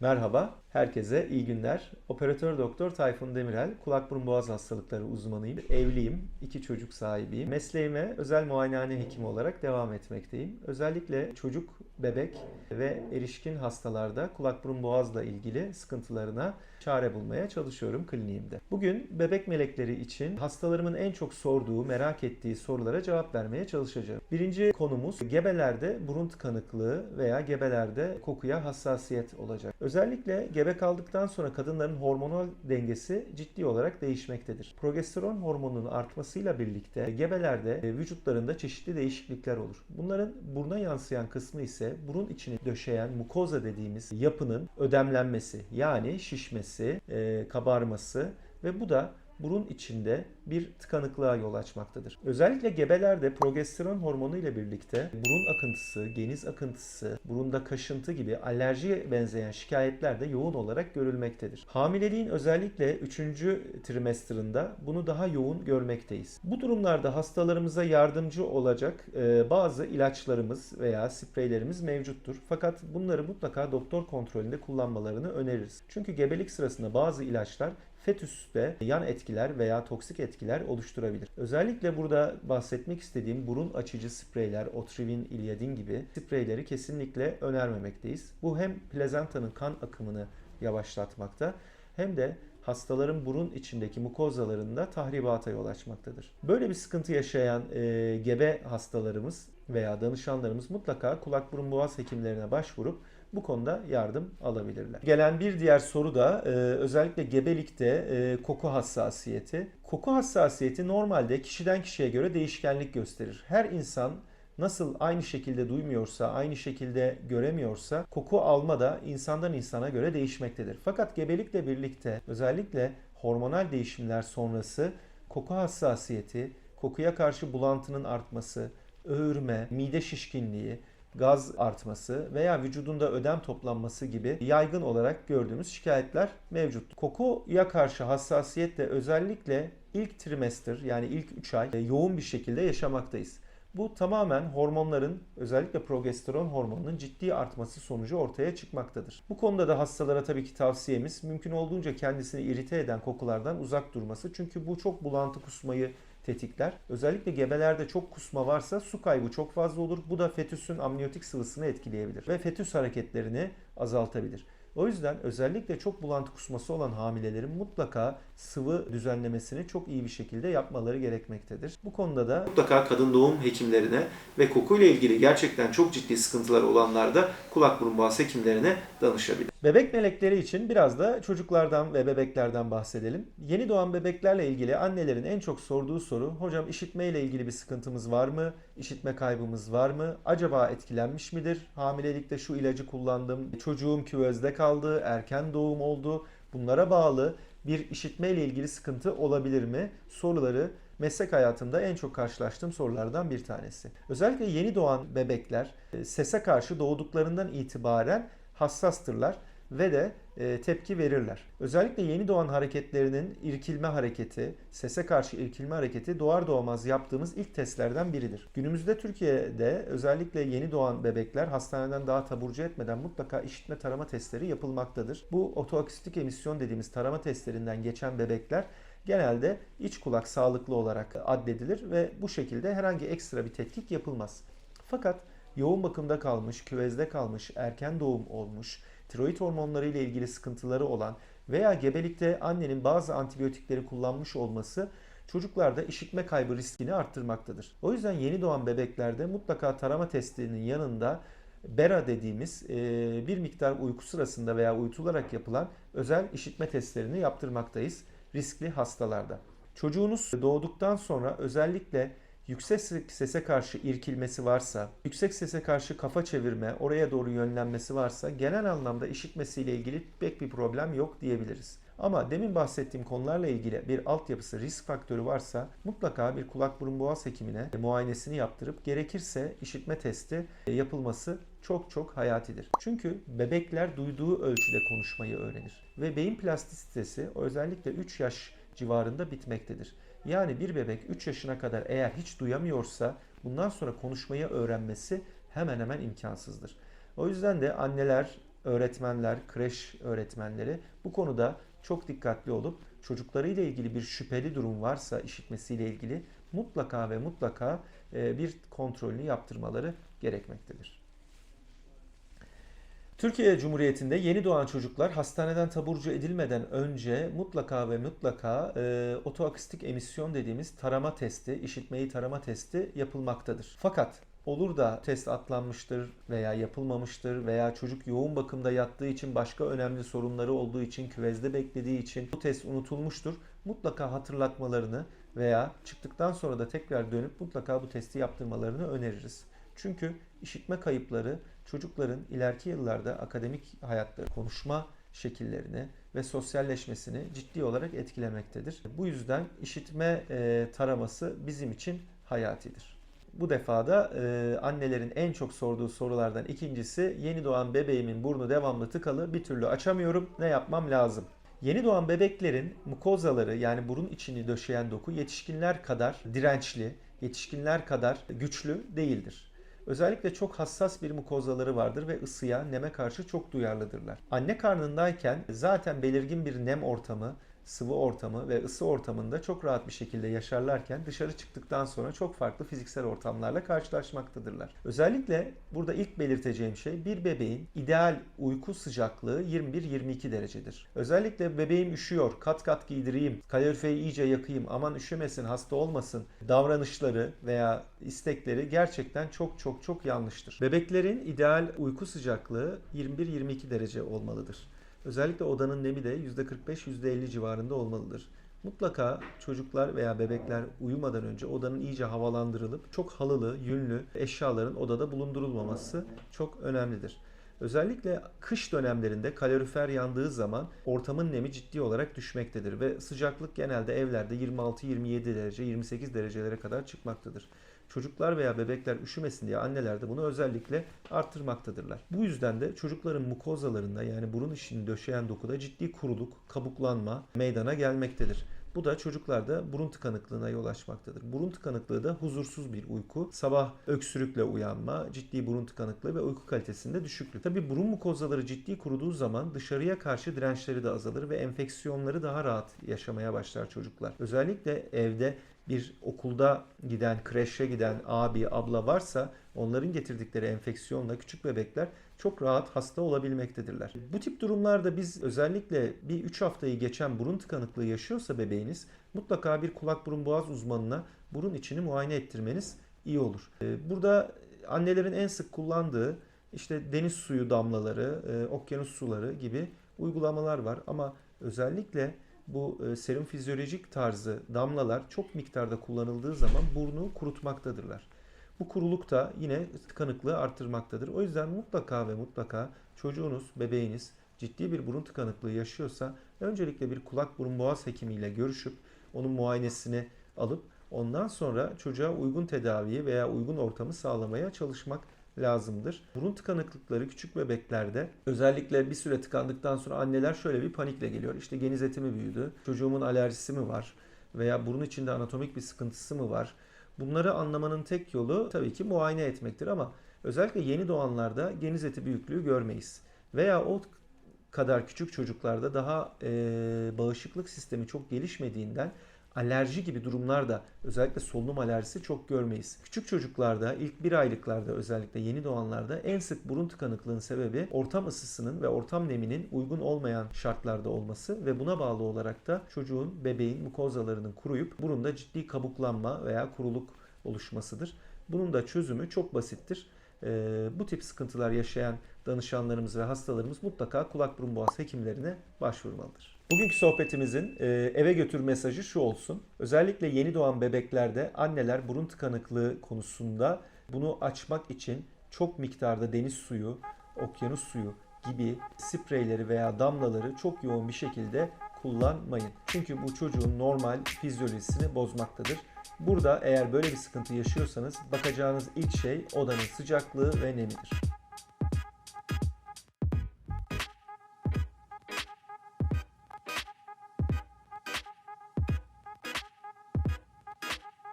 Merhaba, herkese iyi günler. Operatör Doktor Tayfun Demirel, kulak burun boğaz hastalıkları uzmanıyım. Evliyim, iki çocuk sahibiyim. Mesleğime özel muayenehane hekimi olarak devam etmekteyim. Özellikle çocuk, bebek ve erişkin hastalarda kulak burun boğazla ilgili sıkıntılarına çare bulmaya çalışıyorum kliniğimde. Bugün bebek melekleri için hastalarımın en çok sorduğu, merak ettiği sorulara cevap vermeye çalışacağım. Birinci konumuz gebelerde burun tıkanıklığı veya gebelerde kokuya hassasiyet olacak. Özellikle gebe kaldıktan sonra kadınların hormonal dengesi ciddi olarak değişmektedir. Progesteron hormonunun artmasıyla birlikte gebelerde e, vücutlarında çeşitli değişiklikler olur. Bunların buruna yansıyan kısmı ise burun içini döşeyen mukoza dediğimiz yapının ödemlenmesi yani şişmesi, e, kabarması ve bu da burun içinde bir tıkanıklığa yol açmaktadır. Özellikle gebelerde progesteron hormonu ile birlikte burun akıntısı, geniz akıntısı, burunda kaşıntı gibi alerjiye benzeyen şikayetler de yoğun olarak görülmektedir. Hamileliğin özellikle 3. trimesterında bunu daha yoğun görmekteyiz. Bu durumlarda hastalarımıza yardımcı olacak e, bazı ilaçlarımız veya spreylerimiz mevcuttur. Fakat bunları mutlaka doktor kontrolünde kullanmalarını öneririz. Çünkü gebelik sırasında bazı ilaçlar fetüste yan etkiler veya toksik etkiler oluşturabilir. Özellikle burada bahsetmek istediğim burun açıcı spreyler, Otrivin, Iliadin gibi spreyleri kesinlikle önermemekteyiz. Bu hem plazantanın kan akımını yavaşlatmakta hem de hastaların burun içindeki mukozalarında tahribata yol açmaktadır. Böyle bir sıkıntı yaşayan e, gebe hastalarımız veya danışanlarımız mutlaka kulak burun boğaz hekimlerine başvurup bu konuda yardım alabilirler. Gelen bir diğer soru da e, özellikle gebelikte e, koku hassasiyeti. Koku hassasiyeti normalde kişiden kişiye göre değişkenlik gösterir. Her insan nasıl aynı şekilde duymuyorsa, aynı şekilde göremiyorsa koku alma da insandan insana göre değişmektedir. Fakat gebelikle birlikte özellikle hormonal değişimler sonrası koku hassasiyeti, kokuya karşı bulantının artması, öğürme, mide şişkinliği, gaz artması veya vücudunda ödem toplanması gibi yaygın olarak gördüğümüz şikayetler mevcut. Kokuya karşı hassasiyetle özellikle ilk trimester yani ilk 3 ay yoğun bir şekilde yaşamaktayız. Bu tamamen hormonların özellikle progesteron hormonunun ciddi artması sonucu ortaya çıkmaktadır. Bu konuda da hastalara tabii ki tavsiyemiz mümkün olduğunca kendisini irite eden kokulardan uzak durması. Çünkü bu çok bulantı kusmayı tetikler. Özellikle gebelerde çok kusma varsa su kaybı çok fazla olur. Bu da fetüsün amniyotik sıvısını etkileyebilir ve fetüs hareketlerini azaltabilir. O yüzden özellikle çok bulantı kusması olan hamilelerin mutlaka sıvı düzenlemesini çok iyi bir şekilde yapmaları gerekmektedir. Bu konuda da mutlaka kadın doğum hekimlerine ve kokuyla ilgili gerçekten çok ciddi sıkıntıları olanlarda kulak burun boğaz hekimlerine danışabilir. Bebek melekleri için biraz da çocuklardan ve bebeklerden bahsedelim. Yeni doğan bebeklerle ilgili annelerin en çok sorduğu soru, hocam işitme ile ilgili bir sıkıntımız var mı? İşitme kaybımız var mı? Acaba etkilenmiş midir? Hamilelikte şu ilacı kullandım, çocuğum küvezde kaldı, erken doğum oldu. Bunlara bağlı bir işitme ile ilgili sıkıntı olabilir mi? Soruları meslek hayatımda en çok karşılaştığım sorulardan bir tanesi. Özellikle yeni doğan bebekler e, sese karşı doğduklarından itibaren hassastırlar ve de e, tepki verirler. Özellikle yeni doğan hareketlerinin irkilme hareketi, sese karşı irkilme hareketi doğar doğmaz yaptığımız ilk testlerden biridir. Günümüzde Türkiye'de özellikle yeni doğan bebekler hastaneden daha taburcu etmeden mutlaka işitme tarama testleri yapılmaktadır. Bu otoakustik emisyon dediğimiz tarama testlerinden geçen bebekler genelde iç kulak sağlıklı olarak addedilir ve bu şekilde herhangi ekstra bir tetkik yapılmaz. Fakat yoğun bakımda kalmış, küvezde kalmış, erken doğum olmuş, tiroid hormonları ile ilgili sıkıntıları olan veya gebelikte annenin bazı antibiyotikleri kullanmış olması çocuklarda işitme kaybı riskini arttırmaktadır. O yüzden yeni doğan bebeklerde mutlaka tarama testinin yanında BERA dediğimiz bir miktar uyku sırasında veya uyutularak yapılan özel işitme testlerini yaptırmaktayız riskli hastalarda. Çocuğunuz doğduktan sonra özellikle yüksek sese karşı irkilmesi varsa, yüksek sese karşı kafa çevirme, oraya doğru yönlenmesi varsa genel anlamda işitmesiyle ilgili pek bir problem yok diyebiliriz. Ama demin bahsettiğim konularla ilgili bir altyapısı, risk faktörü varsa mutlaka bir kulak burun boğaz hekimine muayenesini yaptırıp gerekirse işitme testi yapılması çok çok hayatidir. Çünkü bebekler duyduğu ölçüde konuşmayı öğrenir ve beyin plastisitesi özellikle 3 yaş civarında bitmektedir. Yani bir bebek 3 yaşına kadar eğer hiç duyamıyorsa bundan sonra konuşmayı öğrenmesi hemen hemen imkansızdır. O yüzden de anneler öğretmenler, kreş öğretmenleri bu konuda çok dikkatli olup çocuklarıyla ilgili bir şüpheli durum varsa işitmesiyle ilgili mutlaka ve mutlaka bir kontrolünü yaptırmaları gerekmektedir. Türkiye Cumhuriyeti'nde yeni doğan çocuklar hastaneden taburcu edilmeden önce mutlaka ve mutlaka e, otoakustik emisyon dediğimiz tarama testi, işitmeyi tarama testi yapılmaktadır. Fakat olur da test atlanmıştır veya yapılmamıştır veya çocuk yoğun bakımda yattığı için başka önemli sorunları olduğu için küvezde beklediği için bu test unutulmuştur. Mutlaka hatırlatmalarını veya çıktıktan sonra da tekrar dönüp mutlaka bu testi yaptırmalarını öneririz. Çünkü işitme kayıpları çocukların ileriki yıllarda akademik hayatları, konuşma şekillerini ve sosyalleşmesini ciddi olarak etkilemektedir. Bu yüzden işitme e, taraması bizim için hayatidir. Bu defada e, annelerin en çok sorduğu sorulardan ikincisi yeni doğan bebeğimin burnu devamlı tıkalı bir türlü açamıyorum ne yapmam lazım? Yeni doğan bebeklerin mukozaları yani burun içini döşeyen doku yetişkinler kadar dirençli, yetişkinler kadar güçlü değildir. Özellikle çok hassas bir mukozaları vardır ve ısıya, neme karşı çok duyarlıdırlar. Anne karnındayken zaten belirgin bir nem ortamı, sıvı ortamı ve ısı ortamında çok rahat bir şekilde yaşarlarken dışarı çıktıktan sonra çok farklı fiziksel ortamlarla karşılaşmaktadırlar. Özellikle burada ilk belirteceğim şey bir bebeğin ideal uyku sıcaklığı 21-22 derecedir. Özellikle bebeğim üşüyor, kat kat giydireyim, kaloriferi iyice yakayım, aman üşümesin, hasta olmasın davranışları veya istekleri gerçekten çok çok çok yanlıştır. Bebeklerin ideal uyku sıcaklığı 21-22 derece olmalıdır. Özellikle odanın nemi de %45-%50 civarında olmalıdır. Mutlaka çocuklar veya bebekler uyumadan önce odanın iyice havalandırılıp çok halılı, yünlü eşyaların odada bulundurulmaması çok önemlidir. Özellikle kış dönemlerinde kalorifer yandığı zaman ortamın nemi ciddi olarak düşmektedir ve sıcaklık genelde evlerde 26-27 derece, 28 derecelere kadar çıkmaktadır. Çocuklar veya bebekler üşümesin diye anneler de bunu özellikle arttırmaktadırlar. Bu yüzden de çocukların mukozalarında yani burun içini döşeyen dokuda ciddi kuruluk, kabuklanma meydana gelmektedir. Bu da çocuklarda burun tıkanıklığına yol açmaktadır. Burun tıkanıklığı da huzursuz bir uyku, sabah öksürükle uyanma, ciddi burun tıkanıklığı ve uyku kalitesinde düşüklük. Tabi burun mukozaları ciddi kuruduğu zaman dışarıya karşı dirençleri de azalır ve enfeksiyonları daha rahat yaşamaya başlar çocuklar. Özellikle evde bir okulda giden, kreşe giden abi, abla varsa onların getirdikleri enfeksiyonla küçük bebekler çok rahat hasta olabilmektedirler. Bu tip durumlarda biz özellikle bir 3 haftayı geçen burun tıkanıklığı yaşıyorsa bebeğiniz mutlaka bir kulak burun boğaz uzmanına burun içini muayene ettirmeniz iyi olur. Ee, Burada annelerin en sık kullandığı işte deniz suyu damlaları, e, okyanus suları gibi uygulamalar var ama özellikle bu e, serum fizyolojik tarzı damlalar çok miktarda kullanıldığı zaman burnu kurutmaktadırlar. Bu kuruluk da yine tıkanıklığı arttırmaktadır. O yüzden mutlaka ve mutlaka çocuğunuz, bebeğiniz ciddi bir burun tıkanıklığı yaşıyorsa öncelikle bir kulak burun boğaz hekimiyle görüşüp onun muayenesini alıp ondan sonra çocuğa uygun tedaviyi veya uygun ortamı sağlamaya çalışmak lazımdır. Burun tıkanıklıkları küçük bebeklerde özellikle bir süre tıkandıktan sonra anneler şöyle bir panikle geliyor. İşte geniz eti mi büyüdü? Çocuğumun alerjisi mi var? Veya burun içinde anatomik bir sıkıntısı mı var? Bunları anlamanın tek yolu tabii ki muayene etmektir ama özellikle yeni doğanlarda geniz eti büyüklüğü görmeyiz. Veya o kadar küçük çocuklarda daha e, bağışıklık sistemi çok gelişmediğinden alerji gibi durumlarda özellikle solunum alerjisi çok görmeyiz. Küçük çocuklarda ilk bir aylıklarda özellikle yeni doğanlarda en sık burun tıkanıklığının sebebi ortam ısısının ve ortam neminin uygun olmayan şartlarda olması ve buna bağlı olarak da çocuğun bebeğin mukozalarının kuruyup burunda ciddi kabuklanma veya kuruluk oluşmasıdır. Bunun da çözümü çok basittir. Ee, bu tip sıkıntılar yaşayan danışanlarımız ve hastalarımız mutlaka kulak burun boğaz hekimlerine başvurmalıdır. Bugünkü sohbetimizin e, eve götür mesajı şu olsun. Özellikle yeni doğan bebeklerde anneler burun tıkanıklığı konusunda bunu açmak için çok miktarda deniz suyu, okyanus suyu gibi spreyleri veya damlaları çok yoğun bir şekilde kullanmayın. Çünkü bu çocuğun normal fizyolojisini bozmaktadır. Burada eğer böyle bir sıkıntı yaşıyorsanız bakacağınız ilk şey odanın sıcaklığı ve nemidir.